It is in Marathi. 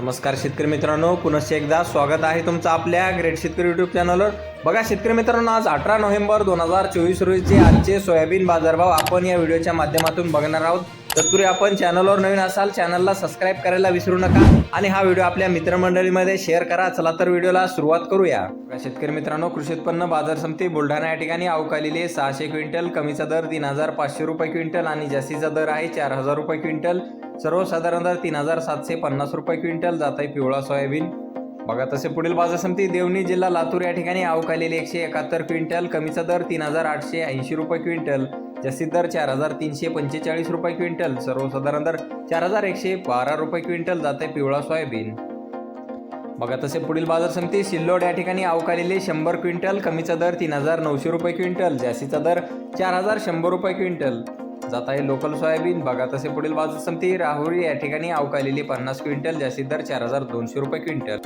नमस्कार शेतकरी मित्रांनो पुनश्च एकदा स्वागत आहे तुमचं आपल्या ग्रेट शेतकरी युट्यूब चॅनलवर बघा शेतकरी मित्रांनो आज अठरा नोव्हेंबर दोन हजार चोवीस रोजीचे आजचे सोयाबीन बाजारभाव आपण या व्हिडिओच्या माध्यमातून बघणार आहोत. तत्पूर्वी आपण चॅनलवर नवीन असाल चॅनलला सबस्क्राईब करायला विसरू नका आणि हा व्हिडिओ आपल्या मित्रमंडळीमध्ये शेअर करा. चला तर व्हिडिओला सुरुवात करूया. शेतकरी मित्रांनो कृषी उत्पन्न बाजार समिती बुलढाणा या ठिकाणी अवकालेली सहाशे क्विंटल कमीचा दर तीन हजार पाचशे रुपये क्विंटल आणि जास्तीचा दर आहे चार हजार रुपये क्विंटल. सर्वसाधारण दर तीन हजार सातशे पन्नास रुपये क्विंटल. जात आहे पिवळा सोयाबीन. बघा तसे पुढील बाजार समिती देवणी जिल्हा लातूर या ठिकाणी अवकालेली एकशे एकाहत्तर क्विंटल कमीचा दर तीन हजार आठशे ऐंशी रुपये क्विंटल. जास्तीत दर चार हजार तीनशे पंचेचाळीस रुपये क्विंटल सर्वसाधारण दर चार हजार एकशे बारा रुपये क्विंटल जाते पिवळा सोयाबीन. बघा तसे पुढील बाजार समिती सिल्लोड या ठिकाणी अवकालेले शंभर क्विंटल कमीचा दर तीन हजार नऊशे रुपये क्विंटल जास्तीचा दर चार हजार शंभर रुपये क्विंटल. जात आहे लोकल सोयाबीन. बघा तसे पुढील बाजार समिती राहुरी या ठिकाणी अवकालेली पन्नास क्विंटल जास्तीत दर चार हजार दोनशे रुपये क्विंटल.